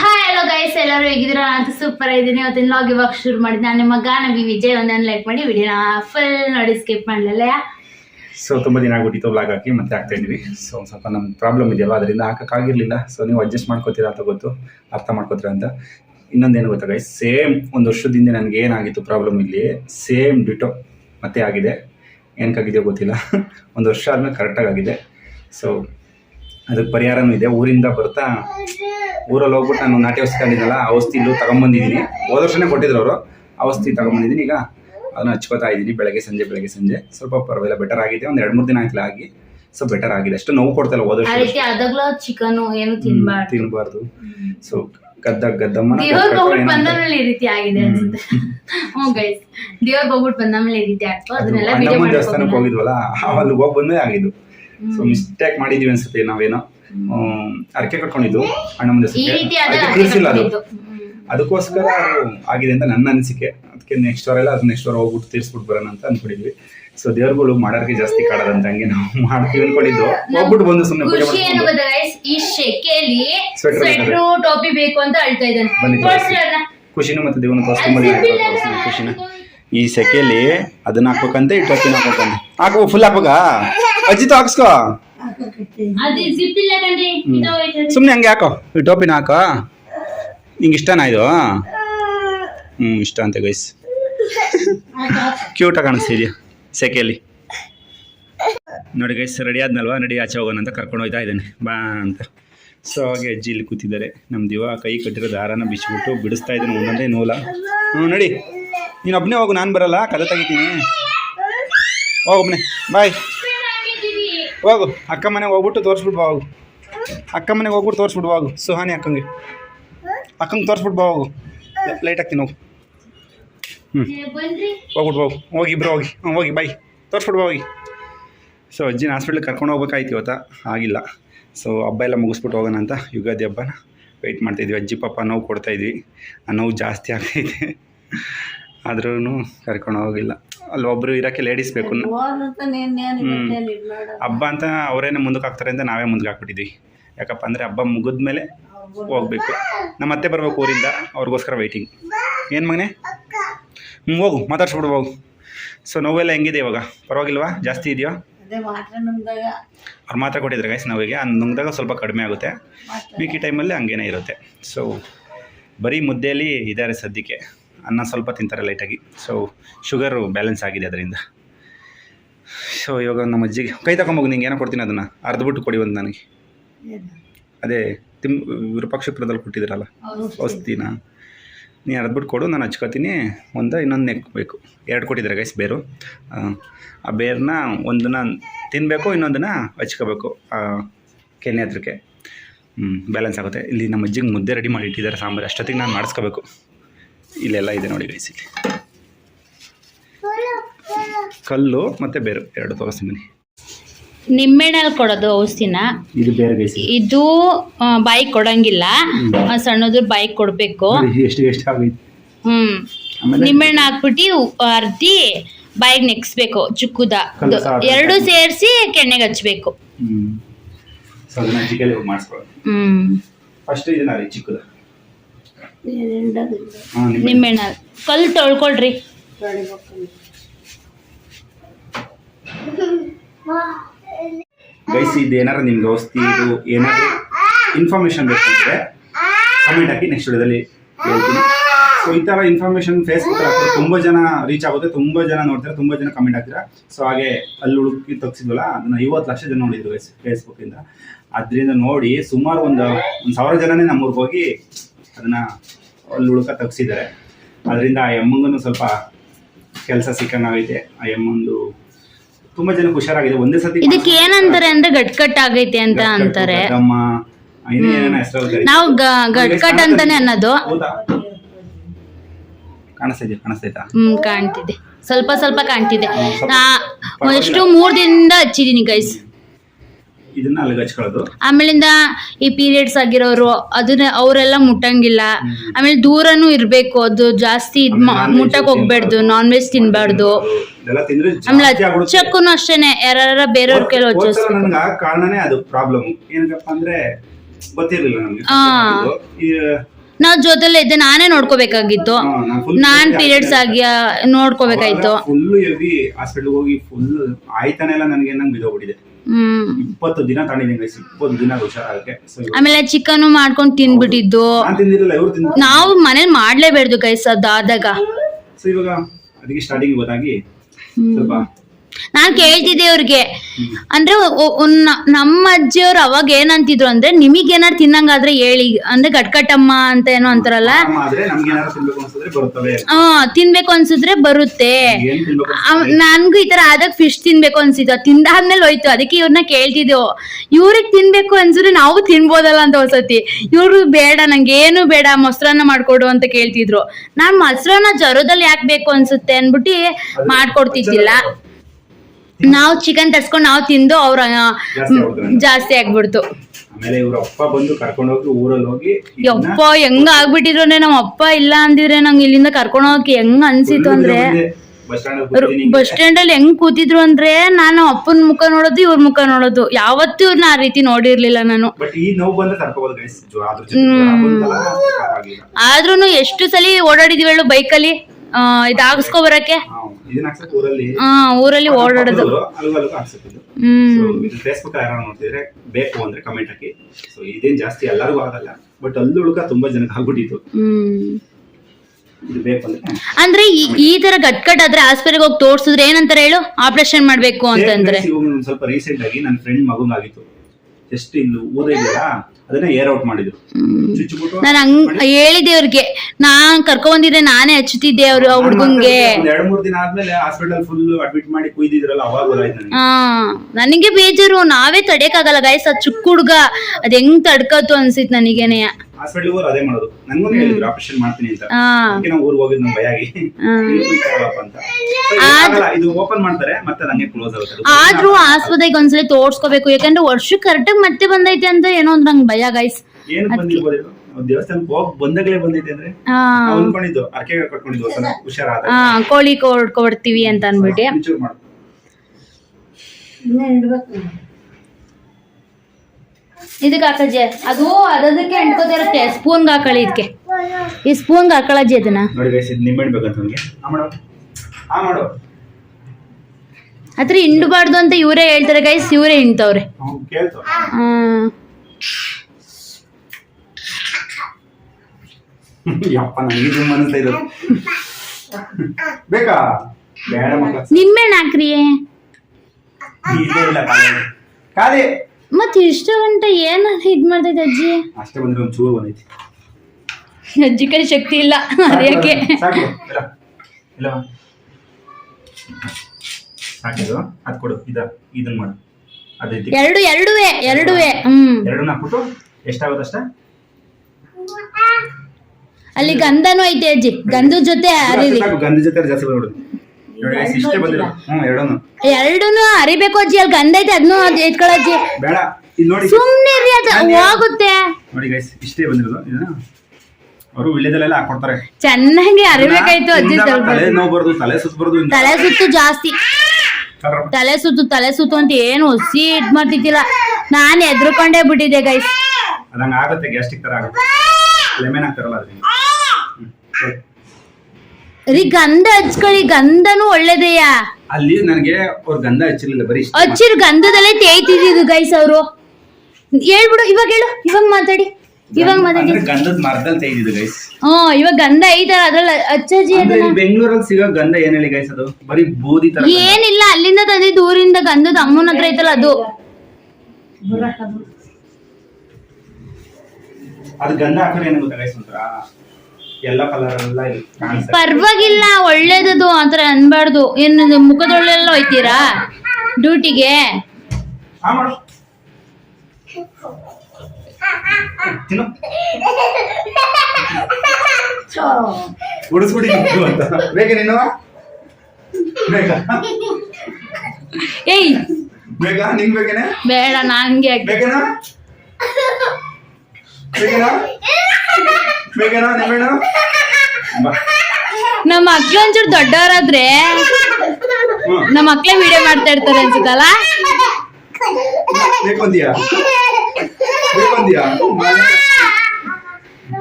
Hi hello guys ಎಲ್ಲರೂ ಹೇಗಿದ್ದೀರಾ? ನಾನು ಸೂಪರ್ ಆಗಿದ್ದೀನಿ. ಇವತ್ತಿನ ಲಾಗ್ ಇವಾಗ ಶುರು ಮಾಡಿದ್ದೆ ನಾನು ನಿಮ್ಮ ಗಾನ ಬಿ ವಿಜಯ್. ಒಂದೊಂದು ಲೈಕ್ ಮಾಡಿ ವಿಡಿಯೋನ ಫುಲ್ ನೋಡಿ ಸ್ಕಿಪ್ ಮಾಡಲಿಲ್ಲ ಸೊ ತುಂಬ ದಿನ ಆಗ್ಬಿಟ್ಟಿತ್ತು ವ್ಲಾಗ್ ಹಾಕಿ, ಮತ್ತೆ ಆಗ್ತಾ ಇದ್ವಿ ಸೊ ಸ್ವಲ್ಪ ನಮ್ಮ ಪ್ರಾಬ್ಲಮ್ ಇದೆಯಲ್ಲ ಅದರಿಂದ ಹಾಕೋಕ್ಕಾಗಿರ್ಲಿಲ್ಲ ಸೊ ನೀವು ಅಡ್ಜಸ್ಟ್ ಮಾಡ್ಕೋತೀರಾ ಅಂತ ಗೊತ್ತು. ಅರ್ಥ ಮಾಡ್ಕೋತೀರಾ ಅಂತ. ಇನ್ನೊಂದೇನು ಗೊತ್ತಾ ಗೈಸ್ ಸೇಮ್ ಒಂದು ವರ್ಷದಿಂದ ನನಗೆ ಏನಾಗಿತ್ತು ಪ್ರಾಬ್ಲಮ್ ಇಲ್ಲಿ. ಸೇಮ್ ಡಿಟೋ ಮತ್ತೆ ಆಗಿದೆ. ಏನಕ್ಕಾಗಿದೆಯೋ ಗೊತ್ತಿಲ್ಲ. ಒಂದು ವರ್ಷ ಆದಮೇಲೆ ಕರೆಕ್ಟಾಗಿ ಆಗಿದೆ. ಸೊ ಅದಕ್ಕೆ ಪರಿಹಾರನೂ ಇದೆ. ಊರಿಂದ ಬರ್ತಾ ಊರಲ್ಲಿ ಹೋಗ್ಬಿಟ್ಟು ನಾನು ನಾಟಿ ಔಷಧಿ ಕಂಡಿದ್ದಲ್ಲ ಔಷಧಿ ಇಲ್ಲೂ ತಗೊಂಬಂದಿದ್ದೀನಿ. ಹೋದ ವರ್ಷನೇ ಕೊಟ್ಟಿದ್ರು ಅವರು. ಔಷಧಿ ತಗೊಂಬಂದಿದ್ದೀನಿ. ಈಗ ಅದನ್ನ ಹಚ್ಕೋತಾ ಇದ್ದೀನಿ. ಬೆಳಗ್ಗೆ ಸಂಜೆ ಬೆಳಗ್ಗೆ ಸಂಜೆ. ಸ್ವಲ್ಪ ಪರವಾಗಿಲ್ಲ ಬೆಟರ್ ಆಗಿದೆ. ಒಂದು ಎರಡು ಮೂರು ದಿನ ಆಯ್ತಲ್ಲ ಆಗಿ. ಸೊ ಬೆಟರ್ ಆಗಿದೆ. ಅಷ್ಟು ನೋವು ಕೊಡ್ತಲ್ಲ ಹೋದ ಚಿಕನ್ ಏನು ತಿನ್ಬಾರ್ದು. ತಿನ್ಬಾರ್ದು. ಸೊ ಗದ್ದ ಗದ್ದಮ್ಮನ ದೇವ್ರಿಗೆ ಹೋಗ್ಬಿಟ್ಟು ಬಂದ ಮೇಲೆ ರೀತಿ ಅಣ್ಣಮ್ಮನ ದೇವಸ್ಥಾನಕ್ಕೆ ಹೋಗಿದ್ವಲ್ಲ ಅಲ್ಲಿ ಹೋಗಿ ಬಂದೇ ಆಗಿದ್ದು. ಸೊ ಮಿಸ್ಟೇಕ್ ಮಾಡಿದೀವಿ ಅನ್ಸುತ್ತೆ ನಾವೇನೋ. ಅರ್ಕೆ ಕಟ್ಕೊಂಡಿದ್ದು ಅಣ್ಣ ಈ ರೀತಿ ಆದ ಅದಕ್ಕೆ ತಿಳಿಸಿಲ್ಲ ಅದು ಅದಕ್ಕೋಸ್ಕರ ಆಗಿದೆ ಅಂತ ನನ್ನ ಅನಿಸಿಕೆ. ಅದಕ್ಕೆ ನೆಕ್ಸ್ಟ್ ವಾರ ಎಲ್ಲ ಅದು ನೆಕ್ಸ್ಟ್ ವಾರ ಹೋಗ್ಬಿಟ್ಟು ತೀರ್ಸ್ಬಿಟ್ಟು ಬರೋಣ ಅಂತ ಅನ್ಕೊಂಡಿದ್ವಿ. ಸೊ ದೇವ್ರುಗಳು ಮಾಡೋರಿಗೆ ಜಾಸ್ತಿ ಕಾಡದಂತ ಹಂಗೆ ನಾವು ಮಾಡ್ತೀವಿ ಅನ್ಕೊಂಡಿದ್ದು. ಹೋಗ್ಬಿಟ್ಟು ಬಂದು ಸುಮ್ಮನೆ ಪೂಜೆ ಖುಷಿ ಏನು ಮಾಡ್ಕೊಂಡು ಗೊತ್ತಾ ಗೈಸ್ ಈ ಶೆಕೆಯಲ್ಲಿ Sweater ಸ್ವೆಟ್ರು ಟೋಪಿ ಬೇಕು ಅಂತ ಅಳ್ತಾ ಇದ್ದಾನೆ. ಬನ್ನಿ ತೋರ್ಸ್ಲಿ ಅದನ್ನ. ಖುಷಿನೂ ಮತ್ತೆ ದೇವನ zip ಖುಷಿನ. ಈ ಸೆಕೆಯಲ್ಲಿ ಅದನ್ನ ಹಾಕ್ಬೇಕಂತೆ ಈ ಟೋಪಿನ ಹಾಕ್ಬೇಕಂತೆ. ಹಾಕೋ ಫುಲ್ ಹಾಕ್ಬೇಕ? ಅಜ್ಜಿತು ಹಾಕ್ಸ್ಕೋ. ಸುಮ್ಮನೆ ಹಂಗೆ ಹಾಕೋ. ಈ ಟೋಪಿನ ಹಾಕೋ. ನಿಂಗೆ ಇಷ್ಟನಾ ಇದು? ಹ್ಞೂ ಇಷ್ಟ ಅಂತ ಗೈಸ್ ಕ್ಯೂಟಾಗಿ ಕಾಣಿಸ್ತಿದ್ಯಾ ಸೆಕೆಯಲ್ಲಿ. ನೋಡಿ ಗೈಸ್ ರೆಡಿ ಆದ್ನಲ್ವಾ? ರೆಡಿ ಆಚೆ ಹೋಗೋಣ ಅಂತ ಕರ್ಕೊಂಡು ಹೋಗ್ತಾ ಇದ್ದಾನೆ. ಬಾ ಅಂತ. ಸೊ ಹಾಗೆ ಅಜ್ಜಿ ಇಲ್ಲಿ ಕೂತಿದ್ದಾರೆ. ನಮ್ಮ ದಿವ ಕೈ ಕಟ್ಟಿರೋ ದಾರಾನ ಬಿಚ್ಚಿಬಿಟ್ಟು ಬಿಡಿಸ್ತಾ ಇದ್ದಾನೆ ಒಂದೊಂದೇ ನೂಲ. ಹ್ಞೂ ನೋಡಿ. ನೀನು ಒಬ್ಬನೇ ಹೋಗು ನಾನು ಬರಲ್ಲ. ಕಲೆ ತೆಗಿತೀನಿ. ಹೋಗೊಬ್ಬನೇ ಬಾಯ್ ಹೋಗು, ಅಕ್ಕ ಮನೆಗೆ ಹೋಗ್ಬಿಟ್ಟು ತೋರಿಸ್ಬಿಟ್ಟು ಬಾ, ಹೋಗು. ಅಕ್ಕ ಮನೆಗೆ ಹೋಗ್ಬಿಟ್ಟು ತೋರಿಸ್ಬಿಟ್ಟು ಹೋಗು. ಸುಹಾನಿ ಅಕ್ಕಂಗೆ. ಅಕ್ಕಂಗೆ ತೋರಿಸ್ಬಿಟ್ಟು ಬಾ, ಹೋಗು. ಲೈಟ್ ಹಾಕ್ತೀನಿ, ಹೋಗು. ಹ್ಞೂ ಹೋಗ್ಬಿಟ್ಟು ಹೋಗು. ಹೋಗಿ, ಇಬ್ರು ಹೋಗಿ. ಹ್ಞೂ ಹೋಗಿ ಬಾಯ್ ತೋರಿಸ್ಬಿಟ್ಟು ಬಾ, ಹೋಗಿ. ಸೊ ಅಜ್ಜಿನ ಹಾಸ್ಪಿಟ್ಲಿಗೆ ಕರ್ಕೊಂಡು ಹೋಗ್ಬೇಕಾಯ್ತು ಇವತ್ತ. ಆಗಿಲ್ಲ. ಸೊ ಹಬ್ಬ ಎಲ್ಲ ಮುಗಿಸ್ಬಿಟ್ಟು ಹೋಗೋಣ ಅಂತ ಯುಗಾದಿ ಹಬ್ಬನ ವೆಯ್ಟ್ ಮಾಡ್ತಾಯಿದ್ವಿ ಅಜ್ಜಿ, ಪಾಪ ನೋವು ಕೊಡ್ತಾಯಿದ್ವಿ ಆ ನೋವು ಜಾಸ್ತಿ ಆಗ್ತೈತೆ ಆದ್ರೂ ಕರ್ಕೊಂಡು ಹೋಗಿಲ್ಲ. ಅಲ್ಲಿ ಒಬ್ಬರು ಇರೋಕ್ಕೆ ಲೇಡೀಸ್ ಬೇಕು. ಹಬ್ಬ ಅಂತ ಅವರೇನೆ ಮುಂದಕ್ಕೆ ಹಾಕ್ತಾರೆ ಅಂತ ನಾವೇ ಮುಂದಕ್ಕೆ ಹಾಕ್ಬಿಟ್ಟಿದ್ವಿ. ಯಾಕಪ್ಪ ಅಂದರೆ ಹಬ್ಬ ಮುಗಿದ್ಮೇಲೆ ಹೋಗ್ಬೇಕು. ನಮ್ಮ ಮತ್ತೆ ಬರ್ಬೇಕು ಊರಿಂದ ಅವ್ರಿಗೋಸ್ಕರ ವೆಯ್ಟಿಂಗ್ ಏನು ಮಗನೇ? ಹ್ಞೂ ಹೋಗು ಮಾತಾಡ್ಸ್ಬಿಡು ಹೋಗು. ಸೊ ನೋವೆಲ್ಲ ಹೆಂಗಿದೆ ಇವಾಗ? ಪರವಾಗಿಲ್ವಾ? ಜಾಸ್ತಿ ಇದೆಯಾ? ಅವ್ರು ಮಾತ್ರ ಕೊಟ್ಟಿದ್ರೆ ಗೈಸ್ ನೋವಿಗೆ. ಅದು ನುಂಗ್ದಾಗ ಸ್ವಲ್ಪ ಕಡಿಮೆ ಆಗುತ್ತೆ. ಮಿಕ್ಕಿ ಟೈಮಲ್ಲಿ ಹಂಗೇನೆ ಇರುತ್ತೆ. ಸೊ ಬರೀ ಮುದ್ದೆಯಲ್ಲಿ ಇದ್ದಾರೆ ಸದ್ಯಕ್ಕೆ. ಅನ್ನ ಸ್ವಲ್ಪ ತಿಂತಾರೆ ಲೈಟಾಗಿ ಸೊ ಶುಗರು ಬ್ಯಾಲೆನ್ಸ್ ಆಗಿದೆ ಅದರಿಂದ. ಸೊ ಇವಾಗ ನಮ್ಮ ಅಜ್ಜಿಗೆ ಕೈ ತಗೊಂಬೋಗಿ ನಿಂಗೆ ಏನೋ ಕೊಡ್ತೀನಿ ಅದನ್ನು. ಅರ್ಧಬಿಟ್ಟು ಕೊಡಿ ಒಂದು ನನಗೆ. ಅದೇ ತಿಮ್ ವಿರೂಪಾಕ್ಷಪುರದಲ್ಲಿ ಕೊಟ್ಟಿದ್ದೀರಲ್ಲ ಔಷಧಿನ. ನೀನು ಅರ್ಧಬಿಟ್ಟು ಕೊಡು ನಾನು ಹಚ್ಕೋತೀನಿ. ಒಂದು ಇನ್ನೊಂದು ನೆಕ್ ಬೇಕು. ಎರಡು ಕೊಟ್ಟಿದ್ದಾರೆ ಗೈಸ್ ಬೇರು. ಆ, ಬೇರನ್ನ ಒಂದನ್ನ ತಿನ್ನಬೇಕು ಇನ್ನೊಂದನ್ನು ಹಚ್ಕೋಬೇಕು ಕೆನೆ ಹತ್ರಕ್ಕೆ. ಹ್ಞೂ ಬ್ಯಾಲೆನ್ಸ್ ಆಗುತ್ತೆ. ಇಲ್ಲಿ ನಮ್ಮ ಅಜ್ಜಿಗೆ ಮುದ್ದೆ ರೆಡಿ ಮಾಡಿ ಇಟ್ಟಿದ್ದಾರೆ ಸಾಂಬಾರು. ಅಷ್ಟೊತ್ತಿಗೆ ನಾನು ಮಾಡಿಸ್ಕೋಬೇಕು. ಇಲ್ಲೆಲ್ಲ ಇದೆ ನೋಡಿ ಗೈಸ್ ಇಲ್ಲಿ. ಕಲ್ಲು ಮತ್ತೆ ಬೇರು ಎರಡು ತೋರಿಸ್ತೀನಿ ನಿಮ್ಮೆಣ್ಣಲ್ಲಿ ಕೊಡೋದು ಔಷಧಿನ. ಇದು ಬೇರೆ ಗೈಸ್ ಇದು. ಬಾಯಿ ಕೊಡಂಗಿಲ್ಲ. ಸಣ್ಣದ್ರ ಸಣ್ಣದು ಬಾಯಿ ಕೊಡಬೇಕು. ಎಷ್ಟು ಎಷ್ಟು ಆಗೈತೆ ಹ್ಮ್. ನಿಮ್ಮೆಣ್ಣ ಹಾಕ್ಬಿಟ್ಟು ಅರ್ಧಿ ಬಾಯಿಗೆ ನೆಕ್ಸ್ಬೇಕು ಚುಕ್ಕುದ. ಎರಡು ಸೇರಿಸಿ ಕೆಣ್ಣೆಗೆ ಹಚ್ಬೇಕು. ಹ್ಮ್. ಫಸ್ಟ್ ಇದನ್ನ ಚಿಕ್ಕದ. ನಿಂಬೆಹಣ್ಣ. ಕಲ್ಲು ತೊಳ್ಕೊಳ್ರಿ. ಗೈಸ್ ಇದು ನಿಮ್ಗೆ ಔಷಧಿ ಇದು ಏನಾದ್ರು ಇನ್ಫಾರ್ಮೇಷನ್ ಬೇಕಂದ್ರೆ ಕಮೆಂಟ್ ಹಾಕಿ ನೆಕ್ಸ್ಟ್ ವಿಡಿಯೋದಲ್ಲಿ ಹೇಳ್ತೀನಿ. ಸೊ ಈ ಥರ ಇನ್ಫಾರ್ಮೇಷನ್ ಫೇಸ್ಬುಕ್ ಹಾಕಿದ್ರೆ ತುಂಬ ಜನ ರೀಚ್ ಆಗುತ್ತೆ. ತುಂಬ ಜನ ನೋಡ್ತಾರೆ. ತುಂಬ ಜನ ಕಮೆಂಟ್ ಹಾಕ್ತೀರಾ. ಸೊ ಹಾಗೆ ಅಲ್ಲಿ ಹುಡುಕಿ ತಗ್ಸಿದ್ವಲ್ಲ, ಅದನ್ನ ಐವತ್ತು ಲಕ್ಷ ಜನ ನೋಡಿದ್ರು ಫೇಸ್ಬುಕ್ಕಿಂದ ಅದರಿಂದ ನೋಡಿ ಸುಮಾರು ಒಂದು ಒಂದು ಸಾವಿರ ಜನನೇ ನಮ್ಮೂರಿಗೆ ಹೋಗಿ ಅದನ್ನ ಅಲ್ಲಿ ಹುಡುಕ ತಗ್ಸಿದ್ದಾರೆ. ಅದರಿಂದ ಆ ಎಮ್ಮಂಗೂ ಸ್ವಲ್ಪ ಕೆಲಸ ಸಿಕ್ಕಂಗಾಗೈತೆ ಆ ಎಮ್ಮಂದು ತುಂಬಾ ಜನಕ್ಕೆ ಹುಷಾರಾಗಿದೆ. ಒಂದೇ ಸತಿ ಇದಕ್ಕೆ ಏನಂತಾರೆ ಅಂದ್ರೆ ಗಟ್ಕಟ್ ಆಗೈತೆ ಅಂತ ಅಂತಾರೆ. ತಮ್ಮ ನಾವು ಗಟ್ಕಟ್ ಅಂತಾನೆ ಅನ್ನೋದು. ಕಾಣಿಸ್ತಾ ಹ್ಮ್ ಕಾಣ್ತಿದೆ. ಸ್ವಲ್ಪ ಸ್ವಲ್ಪ ಕಾಣ್ತಿದೆ. ಎಷ್ಟು ಮೂರ್ ದಿನದಿಂದ ಹಚ್ಚಿದೀನಿ ಗೈಸ್ ಇದನ್ನ ಅಲ್ಲಿಗೆ ಹಚ್ಕೊಳ್ಳೋದು ಆಮೇಲಿಂದ ಈ ಪೀರಿಯಡ್ಸ್ ಆಗಿರೋರು ಅದನ್ನ ಅವರೆಲ್ಲ ಮುಟ್ಟಂಗಿಲ್ಲ. ಆಮೇಲೆ ದೂರನೂ ಇರ್ಬೇಕು ಅದು ಜಾಸ್ತಿ ಇದ್ ಮಾ- non-veg ಮುಟ್ಟಕ್ ಹೋಗ್ಬಾರ್ದು ನಾನ್ ವೆಜ್ ತಿನ್ಬಾರ್ದು. ಇದೆಲ್ಲ ತಿಂದ್ರೆ ಆಮೇಲೆ ಜಾಸ್ತಿ ಆಗ್ಬಿಡುತ್ತೆ. ಅಷ್ಟೇನೆ ಯಾರ ಬೇರೆಯವ್ರ ಕೆಲವು ಹೋದ್ ಸಲ ಹಚ್ಚಿಸ್ಬೇಕು ನನ್ಗೆ ಆ ಕಾರಣನೇ ಅದು ಪ್ರಾಬ್ಲಮ್ ಏನಕ್ಕಪ್ಪ ಅಂದ್ರೆ ಗೊತ್ತಿರ್ಲಿಲ್ಲ ನಮ್ಗೆ ಆ. ಈ, ನಾವ್ ಜೊತೆಲೆ ಇದ್ದೆ ನಾನೇ ನೋಡ್ಕೋಬೇಕಾಗಿತ್ತು. ಆ, ನಾನ್ full ನಾನ್ ಪೀರಿಯಡ್ಸ್ ಆಗಿ ನೋಡ್ಕೋಬೇಕಾಯ್ತು. ಫುಲ್ ಹೆವಿ ಹಾಸ್ಪಿಟಲ್ ಹೋಗಿ ಫುಲ್ ಆಯ್ತಾನೆ ಎಲ್ಲ ನನಗೆ ನಂಗೆ ಬಿದ್ದೋಗ್ಬಿಟ್ಟಿದೆ. ಇಪ್ಪತ್ತು ದಿನ ತಗೊಂಡಿದ್ದೀನಿ ಗೈಸ್ ಇಪ್ಪತ್ತು ದಿನ ಹುಷಾರಾಗಕ್ಕೆ. ಸೊ ಆಮೇಲೆ ಚಿಕನ್ ಮಾಡ್ಕೊಂಡು ತಿನ್ಬಿಟ್ಟಿದ್ದು. ನಾನ್ ತಿಂದಿರಲಿಲ್ಲ ಇವ್ರು ತಿಂದ ನಾವು ಮನೇಲಿ ಮಾಡ್ಲೇಬೇಡ್ದು ಗೈಸ್ ಅದಾದಾಗ ಸೊ ಇವಾಗ ಅದಕ್ಕೆ ಸ್ಟಾರ್ಟಿಂಗ್ ಗೊತ್ತಾಗಿ ಸ್ವಲ್ಪ ನಾನ್ ಕೇಳ್ತಿದ್ದೆ ಅವ್ರಿಗೆ ಅಂದ್ರೆ ನಮ್ಮ ಅಜ್ಜಿಯವ್ರು ಅವಾಗ ಏನಂತಿದ್ರು ಅಂದ್ರೆ ನಿಮಗ್ ಏನಾರು ತಿನ್ನಂಗಾದ್ರೆ ಹೇಳಿ. ಅಂದ್ರೆ ಗಟ್ಕಟ್ಟಮ್ಮ ಅಂತ ಏನೋ ಅಂತಾರಲ್ಲ? ಹ್ಮ್ ತಿನ್ಬೇಕು ಅನ್ಸಿದ್ರೆ ಬರುತ್ತೆ. ನನ್ಗು ಈ ತರ ಆದಾಗ ಫಿಶ್ ತಿನ್ಬೇಕು ಅನ್ಸಿದ್ದು ತಿಂದಾದ್ಮೇಲೆ ಹೋಯ್ತು. ಅದಕ್ಕೆ ಇವ್ರನ್ನ ಕೇಳ್ತಿದ್ದೆವು. ಇವ್ರಿಗೆ ತಿನ್ಬೇಕು ಅನ್ಸಿದ್ರೆ ನಾವು ತಿನ್ಬೋದಲ್ಲ ಅಂತ ಹೊಸತಿ. ಇವ್ರು ಬೇಡ ನಂಗೆ ಏನು ಬೇಡ ಮೊಸರನ್ನ ಮಾಡ್ಕೊಡು ಅಂತ ಕೇಳ್ತಿದ್ರು. ನಾನ್ ಮೊಸರನ್ನ ಜ್ವರದಲ್ಲಿ ಯಾಕೆ ಬೇಕು ಅನ್ಸುತ್ತೆ ಅನ್ಬಿಟ್ಟು ಮಾಡ್ಕೊಡ್ತಿದ್ದಿಲ್ಲ. ನಾವು ಚಿಕನ್ ತರ್ಸ್ಕೊಂಡು ನಾವು ತಿಂದು ಅವ್ರ ಜಾಸ್ತಿ ಆಗ್ಬಿಡ್ತು. ಆಮೇಲೆ ಇವ್ರ ಅಪ್ಪ ಬಂದು ಕರ್ಕೊಂಡು ಹೋಗಿ ಊರಲ್ಲಿ ಹೋಗಿ ಯಪ್ಪ ಹೆಂಗ ಆಗ್ಬಿಟ್ಟಿದ್ರು ನಮ್ಮ ಅಪ್ಪ ಇಲ್ಲ ಅಂದಿದ್ರೆ ನಂಗೆ ಇಲ್ಲಿಂದ ಕರ್ಕೊಂಡು ಹೋಗಕ್ಕೆ ಹೆಂಗ್ ಅನ್ಸಿತ್ತು ಅಂದ್ರೆ ಬಸ್ ಸ್ಟ್ಯಾಂಡ್ ಅಲ್ಲಿ ಹೆಂಗ್ ಕೂತಿದ್ರು ಅಂದ್ರೆ ನಾನು ಅಪ್ಪನ ಮುಖ ನೋಡೋದು ಇವ್ರ ಮುಖ ನೋಡೋದು. ಯಾವತ್ತೂ ಇವ್ರನ್ನ ಆ ರೀತಿ ನೋಡಿರ್ಲಿಲ್ಲ ನಾನು. ಆದ್ರೂನು ಎಷ್ಟು ಸಲ ಓಡಾಡಿದ್ವಿ ಹೇಳು ಬೈಕಲ್ಲಿ ಇದಾಗಿಸ್ಕೊ ಬರಕ್ಕೆ? ಊರಲ್ಲಿ ಓಡಾಡೋದು. ಹ್ಮ್. ಫೇಸ್ಬುಕ್ ಯಾರು ನೋಡ್ತಿದ್ರೆ ಬೇಕು ಅಂದ್ರೆ ಕಮೆಂಟ್ ಹಾಕಿ. ಸೊ ಇದೇನ್ ಜಾಸ್ತಿ ಎಲ್ಲರಿಗೂ ಆಗಲ್ಲ. ಬಟ್ ಅಲ್ಲಿ ಹುಡುಕ ತುಂಬಾ ಜನಕ್ಕೆ ಆಗ್ಬಿಟ್ಟಿತ್ತು. ಅಂದ್ರೆ. ಈ ತರ ಗಟ್ ಗಟ್ ಆದ್ರೆ ಆಸ್ಪತ್ರೆಗೆ ಹೋಗಿ ತೋರ್ಸಿದ್ರೆ ಏನಂತಾರೆ ಹೇಳು? ಆಪರೇಷನ್ ಮಾಡ್ಬೇಕು ಅಂತಂದ್ರೆ. ಸ್ವಲ್ಪ ರೀಸೆಂಟ್ ಆಗಿ ನನ್ನ ಫ್ರೆಂಡ್ ಮಗಂಗಾಗಿತ್ತು. ಜಸ್ಟ್ ಇನ್ನು ಊದ ಅದನ್ನ ಏರ್ ಔಟ್ ಮಾಡಿದ್ರು. ಚುಚ್ಚಿಬಿಟ್ಟು ನಾನು ಹಂಗ್ ಹೇಳಿದೆ ಅವ್ರಿಗೆ ನಾನ್ ಕರ್ಕೊಂಡ್ ಬಂದಿದ್ದೆ ನಾನೇ ಹಚ್ಚುತ್ತಿದ್ದೆ ಅವ್ರು ಆ ಹುಡ್ಗಂಗೆ ಒಂದ್ ಎರಡ್ ಮೂರ್ ದಿನ ಆದ್ಮೇಲೆ ಹಾಸ್ಪಿಟಲ್ ಫುಲ್ ಅಡ್ಮಿಟ್ ಮಾಡಿ ಕುಯ್ದಿದ್ರಲ್ಲ ಅವಾಗ ಗೊತ್ತಾಯ್ತು ನನಗೆ. ಹಾ ನನಗೆ ಬೇಜಾರು ನಾವೇ ತಡೆಯಕ್ಕಾಗಲ್ಲ ಗೈಸ್ ಆ ಚಿಕ್ಕ ಹುಡ್ಗ ಅದ್ ಹೆಂಗ್ ತಡ್ಕತ್ತು ಅನ್ಸಿತ್ ನನಗೇನೆ. ಹಾಸ್ಪಿಟಲ್ ಹೋಗಿ ಅದೇ ಮಾಡೋದು. ನಂಗೊಂದು ಹೇಳಿದ್ರು ಆಪರೇಷನ್ ಮಾಡ್ತೀನಿ ಅಂತ. ಅದಕ್ಕೆ ನಾವು ಊರಿಗೆ ಹೋಗಿದ್ ನಮ್ ಭಯ ಆಗಿ ಅಂತ. So, ಇದು ಓಪನ್ ಮಾಡ್ತಾರೆ ಮತ್ತೆ ನಂಗೆ ಕ್ಲೋಸ್ ಆಗುತ್ತೆ. ಆದ್ರೂ ಆಸ್ಪತ್ರೆಗೆ ಒಂದ್ಸಲಿ ತೋರ್ಸ್ಕೋಬೇಕು. ಯಾಕಂದ್ರೆ ವರ್ಷಕ್ಕೆ ಕರೆಕ್ಟಾಗಿ ಮತ್ತೆ ಬಂದೈತೆ ಅಂತ ಏನೋ ಒಂದ್ ನಂಗೆ ಭಯ ಗೈಸ್ ಏನ್ ಬಂದಿರ್ಬೋದು ದೇವಸ್ಥಾನಕ್ಕೆ ಹೋಗ್ ಬಂದಾಗಲೇ ಬಂದೈತೆ ಅಂದ್ರೆ? ಹಾ. ನಾವು ಅನ್ಕೊಂಡಿದ್ದು ಅರ್ಕೆ ಕಟ್ಕೊಂಡಿದ್ದು ಒಂದ್ಸಲ ಹುಷಾರಾದ ಹಾ ಕೋಳಿ ಕೊಡ್ಕೊಡ್ತೀವಿ ಅಂತ ಅನ್ಬಿಟ್ಟು. ಇದಕ್ಕೆ ಹಾಕಜ್ಜೆ. ಅದು ಅದಕ್ಕೆ ಅಂಟ್ಕೋತಿರತ್ತೆ ಸ್ಪೂನ್ಗೆ ಹಾಕೊಳ್ಳಿ ಇದಕ್ಕೆ. ಈ ಸ್ಪೂನ್ಗೆ ಹಾಕೊಳ್ಳಜ್ಜಿ ಅದನ್ನ ನೋಡಿ ಗೈಸ್ ಇದು ನಿಂಬೆಹಣ್ಣು ಬೇಕಂತ ನನಗೆ ಆ ಮಾಡು. ಆ ಮಾಡು. ಹಿಂಡಬಾರ್ದು ಅಂತ ಇವರೇ ಹೇಳ್ತಾರೆ ಗೈಸ್ ಇವರೇ ಹಿಂಡ್ತವ್ರೆ. ಅವ್ನು ಕೇಳ್ತು. ಹ್ಮ್ ಯಪ್ಪ ನನಗೆ ಇದು ಅನಿಸ್ತಾ ಇದು. ಬೇಕಾ? ಬೇಡ ಮಕ್ಕಳ ನಿಂಬೆಹಣ್ಣು ಹಾಕ್ರಿ. ಇಲ್ಲೇ ಇಲ್ಲ ಖಾಲಿ ಖಾಲಿ ಮತ್ತೆ ಇಷ್ಟು ಗಂಟೆ ಏನ ಇದ್ ಮಾಡ್ತೈತೆ ಅಜ್ಜಿ? ಅಷ್ಟೇ ಬಂದ್ರೆ ಒಂದು ಚೂರು ಬಂದೈತಿ. ಅಜ್ಜಿ ಕೈ ಶಕ್ತಿ ಇಲ್ಲ ಅರಿಯಕ್ಕೆ ಸಾಕು ಇಲ್ಲ. ಇಲ್ಲ ಸಾಕಿದು ಅದು ಕೊಡು ಇದ ಇದನ್ನ ಮಾಡು. ಅದೈತಿ ಎರಡು ಎರಡುವೆ ಎರಡುವೆ ಹ್ಮ್. ಎರಡನ್ನ ಹಾಕ್ಬಿಟ್ಟು ಎಷ್ಟಾಗುತ್ತೆ ಅಷ್ಟ? ಅಲ್ಲಿ ಗಂಧನೂ ಐತೆ ಅಜ್ಜಿ ಗಂಧದ ಜೊತೆ ಸಾಕು ಗಂಧ ಜೊತೆ ಜಾಸ್ತಿ ಬಂದ್ಬಿಡು ನೋಡಿ guys, ಇಷ್ಟೇ ಬಂದಿರೋ ಎರಡೂನು. ಅರಿಬೇಕು ಅಜ್ಜಿ ಅಲ್ಲಿ ಗಂಧ ಐತೆ ಅದನ್ನು ಎತ್ಕೊಳ್ಳಜ್ಜಿ ಬೇಡ ಇಲ್ಲಿ ನೋಡಿ ಸುಮ್ನೆ ಇರ್ರಿ ಅದು ಹೋಗುತ್ತೆ. ನೋಡಿ ಗೈಸ್ ಇಷ್ಟೇ ಬಂದಿರೋದು ಇದನ್ನ. ಅವರು ವಿಳ್ಯದಲ್ಲೆಲ್ಲ ಹಾಕೊಡ್ತಾರೆ. ಚೆನ್ನಾಗಿ ಅರಿಬೇಕಾಯ್ತು ಅಜ್ಜಿ ಇದನ್ನ ಸ್ವಲ್ಪ. ತಲೆ ನೋವು ಬರ್ದು ತಲೆ ಸುತ್ತ ಬರ್ದು ತಲೆ ಸುತ್ತು ಜಾಸ್ತಿ. ಕರ್ರಪ್ಪ. ತಲೆ ಸುತ್ತು ತಲೆ ಸುತ್ತು ಅಂತ ಏನು ಹೊಸಿ ಇದ್ ಮಾಡ್ತಿದ್ದಿಲ್ಲ. ನಾನ್ ಎದ್ರುಕೊಂಡೇ ಬಿಟ್ಟಿದ್ದೆ ಗೈಸ್ ಅದಂಗ ಆಗುತ್ತೆ ಗ್ಯಾಸ್ಟ್ರಿಕ್ ತರ ಆಗುತ್ತೆ. ಲೆಮನ್ ಹಾಕ್ತಾರಲ್ಲ ಅದ್ರಿಂದ. ರೀ ಗಂಧ ಹಚ್ಕೊಳ್ಳಿ ಗಂಧನು ಒಳ್ಳೇದೆಯಾ? ಅಲ್ಲಿ ನನಗೆ ಅವ್ರ ಗಂಧ ಹಚ್ಚಿರ್ಲಿಲ್ಲ ಬರೀ ಇಷ್ಟ ಹಚ್ಚಿರ್ ಗಂಧದಲ್ಲೇ ತೇಯ್ತಿದ್ದು ಗೈಸ್ ಅವರು. ಹೇಳ್ಬಿಡು ಇವಾಗ ಹೇಳು ಇವಾಗ ಮಾತಾಡಿ ಇವಾಗ ಮಾತಾಡಿ. ಅಂದ್ರೆ ಗಂಧದ ಮರದಲ್ಲಿ ತೆಗೆದಿದ್ದು ಗೈಸ್ ಹ್ಮ್ ಇವಾಗ ಗಂಧ ಐತಲ್ಲ ಅದ್ರಲ್ಲಿ ಹಚ್ಚಜ್ಜಿ ಅಂದ್ರೆ ಅದನ್ನ ಈ ಬೆಂಗಳೂರಲ್ಲಿ ಸಿಗೋ ಗಂಧ ಏನ್ ಹೇಳಿ ಗೈಸ್ ಅದು? ಬರೀ ಬೂದಿ ತರ ಗಂಧ. ಏನಿಲ್ಲ ಅಲ್ಲಿಂದ ತಂದಿದ್ದು ಊರಿಂದ ಗಂಧದ ಅಮ್ಮನ ಹತ್ರ ಐತಲ್ಲ ಅದು. ಅದು ಗಂಧ ಹಾಕಿದ್ರೆ ಏನು ಗೊತ್ತಾ ಗೈಸ್ ಒಂಥರ? ಎಲ್ಲ ಕಲರ್ ಎಲ್ಲ ಇಲ್ಲಿ ಕಾಣಿಸ್ತಾ ಪರವಾಗಿಲ್ಲ ಒಳ್ಳೇದದು ಆತರ ಅನ್ಬಾರ್ದು. ಏನು ಮುಖದೊಳ್ಳೆಲ್ಲ ಹೋಯ್ತೀರಾ? ಡ್ಯೂಟಿಗೆ? ಹಾ ಮಾಡು. ತಿನ್ನು. ಉಡಿಸ್ಬಿಡಿ ಅಂತ. ಬೇಗ ನೀನು ಬೇಕಾ ಏಯ್! ಬೇಕಾ ನಿಂಗ್ ಬೇಕೇನೆ ಬೇಡ ನಾ ಹಂಗೆ ಬೇಕೇನಾ ಬೇಕೇನಾ ನಮ್ಮ ಮಕ್ಳು ಒಂಚೂರು ದೊಡ್ಡವರಾದ್ರೆ ನಮ್ಮ ಮಕ್ಳೇ ವಿಡಿಯೋ ಮಾಡ್ತಾ ಇರ್ತಾರೆ ಅನ್ಸುತ್ತಲ್ಲ?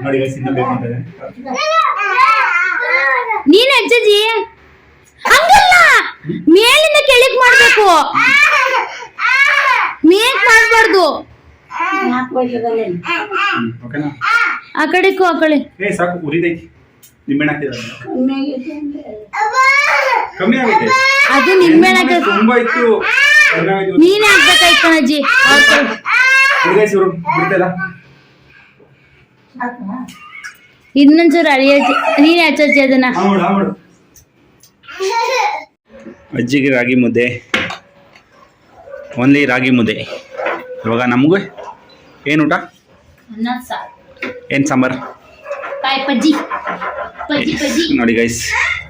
ನೋಡಿ ಇನ್ನ. ನೀನ್ ಅಜ್ಜಜ್ಜಿ? ಹಂಗಲ್ಲ. ಮೇಲಿಂದ ಕೆಳಕ್ ಮಾಡ್ಬೇಕು. ಮೇಕ್ ಮಾಡ್ಬಾರ್ದು. ಓಕೆನಾ ಆ ಕಡೆ ಏ ಸಾಕು ಉರಿದೈತಿ. ನಿಂಬೆಹಣ್ಣು ಕಮ್ಮಿ ಅದು ನಿಂಬೆಹಣ್ಣು ಹಾಕ ತುಂಬಾ ಇತ್ತು. ನೀನೇ ಹಾಕ್ಬೇಕಾಯ್ತು ಅಜ್ಜಿ. ಇನ್ನೊಂಚೂರು ಅಳಿಯಜ್ಜಿ. ನೀನೇ ಹಚ್ಚಜ್ಜಿ ಅದನ್ನ. ಅಜ್ಜಿಗೆ ರಾಗಿ ಮುದ್ದೆ. ಓನ್ಲಿ ರಾಗಿ ಮುದ್ದೆ. ಇವಾಗ ನಮಗೂ ಏನು ಊಟ? ಅನ್ನ ಸಾರು. ಏನು ಸಾಂಬಾರು? ಕಾಯಿ ಪಜ್ಜಿ. ನೋಡಿ ಗೈಸ್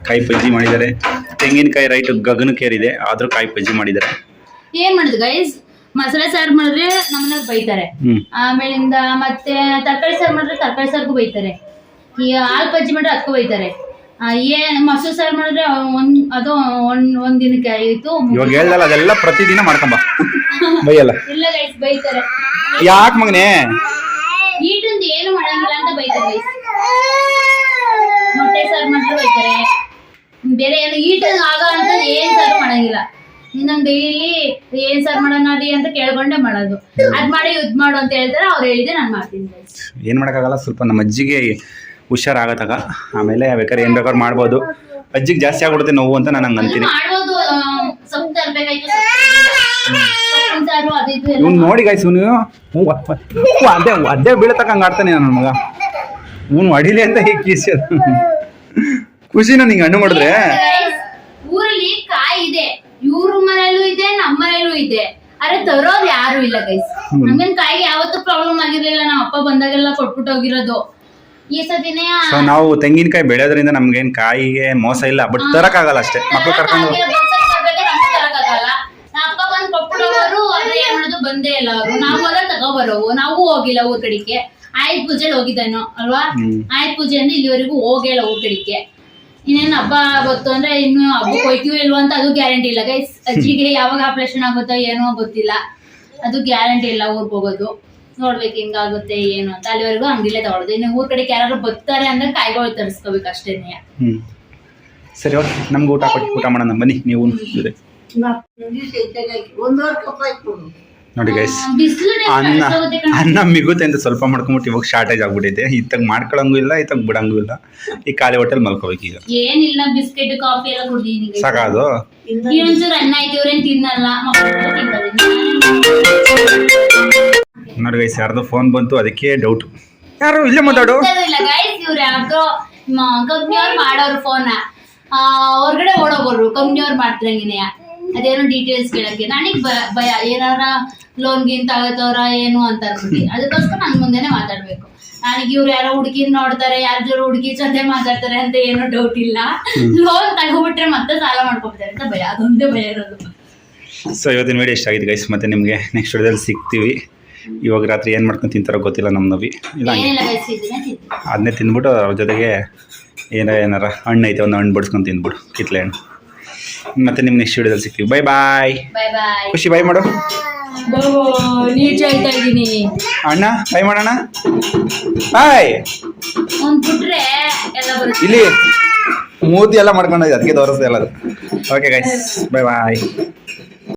ಕಾಯಿ ಪಜ್ಜಿ ಮಾಡಿದ್ದಾರೆ. ತೆಂಗಿನಕಾಯಿ ರೈಟ್ ಗಗನಕ್ಕೇರಿದೆ ಆದರೂ ಕಾಯಿ ಪಜ್ಜಿ ಮಾಡಿದ್ದಾರೆ. ಏನ್ ಮಾಡುದು ಗೈಸ್ ಮಸಾಲೆ ಸಾರು ಮಾಡಿದ್ರೆ ನಮ್ಮನ್ನ ಬೈತಾರೆ. ಆಮೇಲೆ ಆಮೇಲಿಂದ ಮತ್ತೆ ತರಕಾರಿ ಸಾರು ಮಾಡಿದ್ರೆ ತರಕಾರಿ ಸಾರ್ಗೂ ಬೈತಾರೆ. ಈ ಹಾಲು ಪಜ್ಜಿ ಮಾಡಿದ್ರೆ ಅದಕ್ಕೂ ಬೈತಾರೆ. ಏನ್ ಮೊಸರು ಸಾರು ಮಾಡಿದ್ರೆ ಒಂದ್ ಅದು ಒಂದ್ ಒಂದ್ ದಿನಕ್ಕೆ ಆಯ್ತು ಇವಾಗ ಹೇಳ್ದಲ್ಲ ಅದೆಲ್ಲ ಪ್ರತಿದಿನ ಮಾಡ್ಕೊಂಬ ಬೈಯಲ್ಲ. ಇಲ್ಲ ಗೈಸ್ ಬೈತಾರೆ. ಯಾಕೆ ಮಗನೇ? ಈಟಿಂದ ಏನು ಮಾಡಂಗಿಲ್ಲ ಅಂತ ಬೈತಾರೆ ಗೈಸ್ ಮೊಟ್ಟೆ ಸಾರು ಮಾಡಿದ್ರೆ ಬೈತಾರೆ. ಬೇರೆ ಏನು ಈಟ್ ಆಗ ಅಂತ ಏನ್ ಸಾರು ಮಾಡಂಗಿಲ್ಲ. ಇನ್ನೊಂದು ಡೈಲಿ ಏನ್ ಸಾರು ಮಾಡೋಣ ರೀ ಅಂತ ಕೇಳ್ಕೊಂಡೆ ಮಾಡೋದು. ಅದ್ ಮಾಡಿ ಇದ್ ಮಾಡು ಅಂತ ಹೇಳ್ತಾರೆ ಅವ್ರು ಹೇಳಿದೆ ನಾನು ಮಾಡ್ತೀನಿ. ಏನು ಮಾಡೋಕ್ಕಾಗಲ್ಲ ಸ್ವಲ್ಪ ನಮ್ಮ ಅಜ್ಜಿಗೆ ಹುಷಾರಾಗತ್ತಾಗ. ಆಮೇಲೆ ಬೇಕಾದ್ರೆ ಏನು ಬೇಕಾದ್ರೆ ಮಾಡ್ಬೋದು. ಅಜ್ಜಿಗೆ ಜಾಸ್ತಿ ಆಗ್ಬಿಡುತ್ತೆ ನೋವು ಅಂತ ನಾನು ಹಂಗೆ ಅಂತೀನಿ ಮಾಡ್ಬೋದು ಆ, ಸೊಪ್ಪು ತರ್ಬೇಕಾಯ್ತು ಸೊಪ್ಪಿನ ಸಾರು ಅದು ಇದು ಎಲ್ಲ ಇವ್ನು ನೋಡಿ ಗಾಯ್ಸ್ ಇವನು ಅದೇ ಅದೇ ಬೀಳತಕ್ಕ ಹಂಗೆ ಆಡ್ತಾನೆ ನನ್ನ ಮಗ. ಇವನು ಹೊಡಿಲಿ ಅಂತ ಹೀಗೆ ಕೀಸಿ ಖುಷಿನ ನಿಂಗೆ ಹಣ್ಣು ಮಾಡಿದ್ರೆ. ಊರಲ್ಲಿ ಕಾಯಿ ಇದೆ. ಇವ್ರ ಮನೇಲೂ ಇದೆ ನಮ್ಮ ಮನೇಲೂ ಇದೆ. ಅರೆ ತರೋದು ಯಾರು ಇಲ್ಲ ಗೈಸ್ ನಮ್ಗಿನ ಕಾಯಿಗೆ ಯಾವತ್ತೂ ಪ್ರಾಬ್ಲಮ್ ಆಗಿರ್ಲಿಲ್ಲ. ನಮ್ಮ ಅಪ್ಪ ಬಂದಾಗೆಲ್ಲ ಕೊಟ್ಬಿಟ್ಟು ಹೋಗಿರೋದು. ಈ ಸತಿನೇ ಸೊ ನಾವು ತೆಂಗಿನಕಾಯಿ ಬೆಳೆಯೋದ್ರಿಂದ ನಮ್ಗೇನು ಕಾಯಿಗೆ ಮೋಸ ಇಲ್ಲ ಬಟ್ ತರಕ್ಕಾಗಲ್ಲ ಅಷ್ಟೇ. ಮಕ್ಳು ಕರ್ಕೊಂಡು ಕಾಯಿಗೆ ಬಸ್ಸಲ್ಲಿ ತರ್ಬೇಕಾದ್ರೆ ನಮ್ಗೂ ತರಕ್ಕಾಗಲ್ಲ. ನಮ್ಮ ಅಪ್ಪ ಬಂದ್ ಕೊಟ್ಬಿಟ್ಟು ಹೋಗೋರು ಆದ್ರೆ ಏನ್ ಮಾಡೋದು ಬಂದೇ ಇಲ್ಲ. ಅವರು ನಾವು ಅದ ತಗೋಬರೋವು. ನಾವು ಹೋಗಿಲ್ಲ ಊರ್ ಕಡಿಕೆ ಆಯುಧ ಪೂಜೆ ಹೋಗಿದ್ದೇನೋ ಅಲ್ವಾ? ಆಯುಧ ಪೂಜೆ ಅಂದ್ರೆ ಇಲ್ಲಿವರೆಗೂ ಹೋಗಿಲ್ಲ ಊರ್ ಕಡಿಕೆ ಇನ್ನೇನ್ ಹಬ್ಬ ಗೊತ್ತು ಅಂದ್ರೆ ಇನ್ನು ಹಬ್ಬ ಹೋಯ್ತೀವಿ ಇಲ್ವಾ ಅಂತ ಅದು ಗ್ಯಾರಂಟಿ ಇಲ್ಲ. ಗೈಸ್ ಅಜ್ಜಿಗೆ ಯಾವಾಗ ಆಪರೇಷನ್ ಆಗುತ್ತೋ ಏನೋ ಗೊತ್ತಿಲ್ಲ. ಅದು ಗ್ಯಾರಂಟಿ ಇಲ್ಲ ಊರ್ಗ್ ಹೋಗೋದು. ನೋಡ್ಬೇಕು ಹಿಂಗಾಗುತ್ತೆ ಏನು ಅಂತ. ಅಲ್ಲಿವರೆಗೂ ಅಂಗಡಿಲೇ ತಗೊಳ್ಳೋದು ಇನ್ನು ಊರ್ ಕಡೆಗೆ ಯಾರು ಬರ್ತಾರೆ ಅಂದ್ರೆ ಕಾಯಿಗಳು ತರಿಸ್ಕೋಬೇಕು ಅಷ್ಟೇನೆ. ಸರಿ ಓಕೆ ನಮ್ಗೆ ಊಟ ಕೊಟ್ಟು ಊಟ ಮಾಡೋಣ. ಬನ್ನಿ ನೀವು ಒಂದು ಒಂದೂವರೆ ಕಪ್ ಆಯ್ತು ನೋಡಿ ಗೈಸ್ ಅನ್ನ ಅನ್ನ ಮಿಗುತ್ತೆ ಅಂತ ಸ್ವಲ್ಪ ಮಾಡ್ಕೊಂಬಿಟ್ಟು ಇವಾಗ ಶಾರ್ಟೇಜ್ ಆಗ್ಬಿಟ್ಟೈತೆ ಇತ್ತಾಗ ಮಾಡ್ಕೊಳಂಗೂ ಇಲ್ಲ ಇತ್ತಾಗ ಬಿಡಂಗೂ ಇಲ್ಲ. ಈ ಖಾಲಿ ಹೋಟೆಲ್ ಮಲ್ಕೋಬೇಕು ಈಗ. ಏನಿಲ್ಲ ಬಿಸ್ಕೆಟ್ ಕಾಫಿ ಎಲ್ಲ ಕುಡಿದೀನಿ ಸಾಕಾದು ಅನ್ನ ತಿನ್ನಲ್ಲ ನೋಡಿ ಗೈಸ್ ಯಾರ್ದೋ ಫೋನ್ ಬಂತು ಅದಕ್ಕೆ ಡೌಟ್ ಯಾರು ಇಲ್ಲೇ ಮಾತಾಡು. ಕಂಪ್ನಿಯವ್ರು ಮಾಡೋರು ಫೋನ್ ಹೊರಗಡೆ ಓಡೋಗೋರು ಕಂಪ್ನಿಯವ್ರು ಮಾಡ್ತಿರಂಗಿನೇ. ಅದೇನೋ ಡೀಟೇಲ್ಸ್ ಕೇಳಕ್ಕೆ. ನನಗ್ ಭಯ- ಏನಾರ ಲೋನ್ ಗಿನ್ ತಗೋತವ್ರ ಏನು ಅಂತ ಅನ್ಬಿಟ್ಟು. ಅದಕ್ಕೋಸ್ಕರ ನನ್ ಮುಂದೆನೆ ಮಾತಾಡ್ಬೇಕು. ನನಗೆ ಇವ್ರು ಯಾರೋ ಹುಡುಗಿ ನೋಡ್ತಾರೆ ಯಾರ ಜೋರು ಹುಡುಗಿ ಜೊತೆ ಮಾತಾಡ್ತಾರೆ ಅಂತ ಏನೋ ಡೌಟ್ ಇಲ್ಲ. ಲೋನ್ ತಗೋಬಿಟ್ರೆ ಮತ್ತೆ ಸಾಲ ಮಾಡ್ಕೊಬಿಡ್ತಾರೆ ಅಂತ ಭಯ. ಅದೊಂದೇ ಭಯ ಇರೋದು. ಸೊ ಇವತ್ತಿನ ವಿಡಿಯೋ ಇಷ್ಟ ಆಗಿದೆ ಗೈಸ್ ಮತ್ತೆ ನಿಮಗೆ ನೆಕ್ಸ್ಟ್ ವಿಡಿಯೋದಲ್ಲಿ ಸಿಗ್ತೀವಿ. ಇವಾಗ ರಾತ್ರಿ ಏನು ಮಾಡ್ಕೊಂಡು ತಿಂತಾರೋ ಗೊತ್ತಿಲ್ಲ ನಮ್ಮ ನವಿ. ಇಲ್ಲ ಅದನ್ನೇ ತಿಂದ್ಬಿಟ್ಟು ಅವ್ರ ಜೊತೆಗೆ ಏನೋ ಏನಾರ ಹಣ್ಣು ಐತೆ ಒಂದು ಹಣ್ಣು ಬಡ್ಸ್ಕೊಂಡು ತಿಂದ್ಬಿಡು. ಕಿತ್ಲೆ ಹಣ್ಣು. ಮತ್ತೆ ನಿಮ್ಗೆ ನೆಕ್ಸ್ಟ್ ವಿಡಿಯೋದಲ್ಲಿ ಸಿಗ್ತೀವಿ. ಬೈ ಬಾಯ್ ಬಾಯ್ ಬಾಯ್ ಖುಷಿ ಬಾಯ್ ಮಾಡು. ನೀಟ್ ಹೇಳ್ತಾ ಇದ್ದೀನಿ. ಅಣ್ಣ ಬಾಯ್ ಮಾಡೋಣ. ಬಾಯ್ ಬಿಟ್ರೆ ಎಲ್ಲ ಬರುತ್ತೆ. ಇಲ್ಲಿ ಮೂತಿ ಎಲ್ಲ ಮಾಡ್ಕೊಂಡಿದ್ದೆ ಅದಕ್ಕೆ ತೋರಿಸ್ದೆ ಎಲ್ಲ ಓಕೆ ಗೈಸ್ ಬೈ ಬಾಯ್